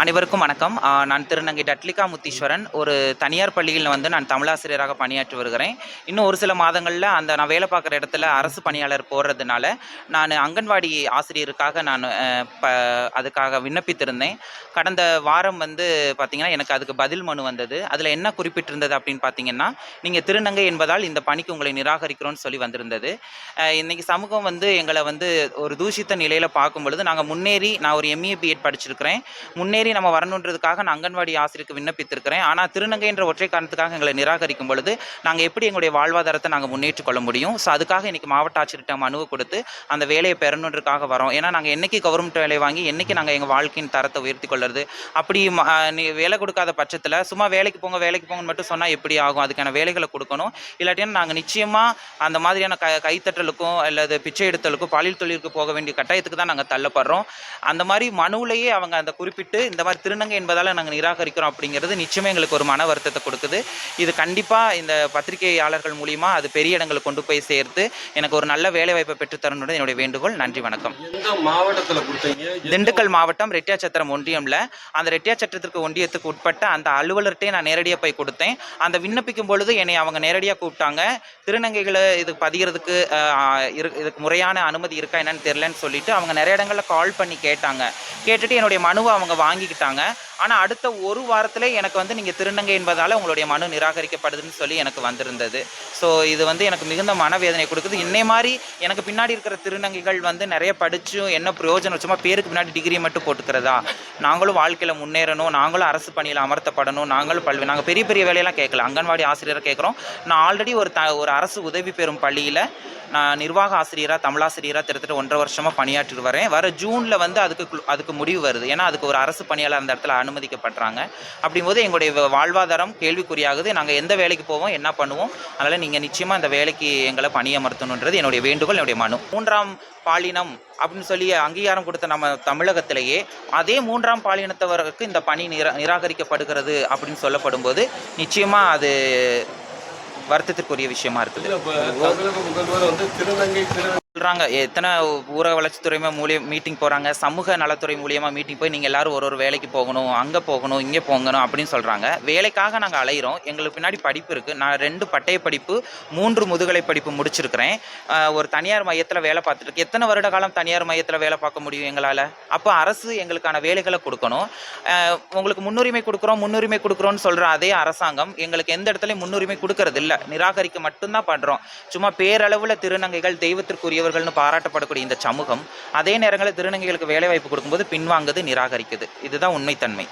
அனைவருக்கும் வணக்கம். நான் திருநங்கை டட்லிகா முத்தீஸ்வரன் ஒரு தனியார் பள்ளியில் வந்து நான் தமிழாசிரியராக பணியாற்றி வருகிறேன். இன்னும் ஒரு சில மாதங்களில் அந்த நான் வேலை பார்க்குற இடத்துல அரசு பணியாளர் போடுறதுனால நான் அங்கன்வாடி ஆசிரியருக்காக நான் ப அதுக்காக விண்ணப்பித்திருந்தேன். கடந்த வாரம் வந்து பார்த்திங்கன்னா எனக்கு அதுக்கு பதில் மனு வந்தது. அதில் என்ன குறிப்பிட்டிருந்தது அப்படின்னு பார்த்தீங்கன்னா நீங்கள் திருநங்கை என்பதால் இந்த பணிக்கு உங்களை நிராகரிக்கிறோன்னு சொல்லி வந்திருந்தது. இன்றைக்கி சமூகம் வந்து எங்களை வந்து ஒரு தூஷித்த நிலையில் பார்க்கும் பொழுது நாங்கள் முன்னேறி நான் ஒரு எம்ஏ பிஎட் படிச்சிருக்கிறேன். முன்னேறி நம்ம வரணுன்றதுக்காக நான் அங்கன்வாடி ஆசிரியருக்கு விண்ணப்பித்திருக்கிறேன். ஆனால் திருநங்கை என்ற ஒற்றை காரணத்துக்காக எங்களை நிராகரிக்கும் பொழுது நாங்கள் எப்படி எங்களுடைய வாழ்வாதாரத்தை நாங்கள் முன்னேற்றிக் கொள்ள முடியும்? ஸோ அதுக்காக இன்னைக்கு மாவட்ட ஆட்சியர்கிட்ட மனுவை கொடுத்து அந்த வேலையை பெறணுன்றதுக்காக வரோம். ஏன்னா நாங்கள் என்றைக்கு கவர்மெண்ட் வேலை வாங்கி என்றைக்கு நாங்கள் எங்கள் வாழ்க்கையின் தரத்தை உயர்த்தி கொள்வது அப்படி ம- நீ வேலை கொடுக்காத பட்சத்தில் சும்மா வேலைக்கு போங்க வேலைக்கு போங்கன்னு மட்டும் சொன்னால் எப்படி ஆகும்? அதுக்கான வேலைகளை கொடுக்கணும். இல்லாட்டினா நாங்கள் நிச்சயமாக அந்த மாதிரியான க கைத்தட்டலுக்கும் அல்லது பிச்சை எடுத்தலுக்கும் பாலியல் தொழிலுக்கு போக வேண்டிய கட்டாயத்துக்கு தான் நாங்கள் தள்ளப்படுறோம். அந்த மாதிரி மனுவிலேயே அவங்க அந்த குறிப்பிட்டு இந்த மாதிரி திருநங்கை என்பதால் நாங்கள் நிராகரிக்கிறோம் அப்படிங்கிறது நிச்சயமே எங்களுக்கு ஒரு மன வருத்தத்தை கொடுக்குது. இது கண்டிப்பாக இந்த பத்திரிகையாளர்கள் மூலிமா அது பெரிய இடங்களுக்கு கொண்டு போய் சேர்த்து எனக்கு ஒரு நல்ல வேலை வாய்ப்பை பெற்றுத்தரணுன்றது என்னுடைய வேண்டுகோள். நன்றி வணக்கம். மாவட்டத்துல கொடுத்தீங்க? திண்டுக்கல் மாவட்டம் ரெட்டியாச்சத்திரம் ஒன்றியம்ல. அந்த ரெட்டியாச்சத்திரத்துக்கு ஒன்றியத்துக்கு உட்பட்ட அந்த அலுவலர்கிட்டே நான் நேரடியாக போய் கொடுத்தேன். அந்த விண்ணப்பிக்கும் பொழுது என்னை அவங்க நேரடியாக கூப்பிட்டாங்க. திருநங்கைகளை இது பதிகிறதுக்கு இதுக்கு முறையான அனுமதி இருக்கா என்னன்னு தெரியலன்னு சொல்லிட்டு அவங்க நிறைய இடங்களில் கால் பண்ணி கேட்டாங்க. கேட்டுட்டு என்னுடைய மனுவை அவங்க வாங்கிக்கிட்டாங்க. ஆனால் அடுத்த ஒரு வாரத்தில் எனக்கு வந்து நீங்கள் திருநங்கை என்பதால் உங்களுடைய மனு நிராகரிக்கப்படுதுன்னு சொல்லி எனக்கு வந்திருந்தது. ஸோ இது வந்து எனக்கு மிகுந்த மனவேதனை கொடுக்குது. இன்னே மாதிரி எனக்கு பின்னாடி இருக்கிற திருநங்கைகள் வந்து நிறைய படிச்சும் என்ன பிரயோஜனம்? சும்மா பேருக்கு பின்னாடி டிகிரி மட்டும் போட்டுக்கிறதா? நாங்களும் வாழ்க்கையில் முன்னேறணும். நாங்களும் அரசு பணியில் அமர்த்தப்படணும். நாங்களும் பல்வி நாங்கள் பெரிய பெரிய வேலையெல்லாம் கேட்கல. அங்கன்வாடி ஆசிரியரை கேட்குறோம். நான் ஆல்ரெடி ஒரு த ஒரு அரசு உதவி பெறும் பள்ளியில் நான் நிர்வாக ஆசிரியராக தமிழாசிரியராக கிட்டத்தட்ட ஒன்றரை வருஷமாக பணியாற்றிட்டு வரேன். வர ஜூனில் வந்து அதுக்கு அதுக்கு முடிவு வருது. ஏன்னா அதுக்கு ஒரு அரசு பணியாளர் அந்த இடத்துல அனுமதிக்கப்படுறாங்க. அப்படிங்கும்போது எங்களுடைய வாழ்வாதாரம் கேள்விக்குறியாகுது. நாங்கள் எந்த வேலைக்கு போவோம் என்ன பண்ணுவோம் அதனால் நீங்கள் நிச்சயமாக அந்த வேலைக்கு எங்களை பணியமர்த்தணுன்றது என்னுடைய வேண்டுகோள் என்னுடைய மனு. மூன்றாம் பாலினம் அப்படின்னு சொல்லி அங்கீகாரம் கொடுத்த நம்ம தமிழகத்திலேயே அதே மூன்றாம் பாலினத்தவருக்கு இந்த பணி நிரா நிராகரிக்கப்படுகிறது அப்படின்னு சொல்லப்படும்போது நிச்சயமாக அது வருத்தத்திற்குரிய விஷயமா இருக்குது. சொல்றாங்க சொல்கிறாங்க எத்தனை ஊரக வளர்ச்சித்துறை மூலியம் மீட்டிங் போகிறாங்க சமூக நலத்துறை மூலியமாக மீட்டிங் போய் நீங்கள் எல்லாரும் ஒரு ஒரு வேலைக்கு போகணும் அங்கே போகணும் இங்கே போகணும் அப்படின்னு சொல்கிறாங்க வேலைக்காக நாங்கள் அலையிறோம். எங்களுக்கு பின்னாடி படிப்பு இருக்குது நான் ரெண்டு பட்டய படிப்பு மூன்று முதுகலை படிப்பு முடிச்சிருக்கிறேன். ஒரு தனியார் மையத்தில் வேலை பார்த்துட்டு எத்தனை வருட காலம் தனியார் மையத்தில் வேலை பார்க்க முடியும் எங்களால்? அப்போ அரசு எங்களுக்கான வேலைகளை கொடுக்கணும். உங்களுக்கு முன்னுரிமை கொடுக்குறோம் முன்னுரிமை கொடுக்குறோம்னு சொல்கிற அதே அரசாங்கம் எங்களுக்கு எந்த இடத்துலையும் முன்னுரிமை கொடுக்கறது இல்லை நிராகரிக்க மட்டும்தான் பண்ணுறோம் சும்மா பேரளவில் திருநங்கைகள் பெரியவர்கள்னு பாராட்டப்படக்கூடிய இந்த சமூகம் அதே நேரங்களில் திருநங்கைகளுக்கு வேலைவாய்ப்பு கொடுக்கும்போது பின்வாங்குது நிராகரிக்குது. இதுதான் உண்மைத்தன்மை.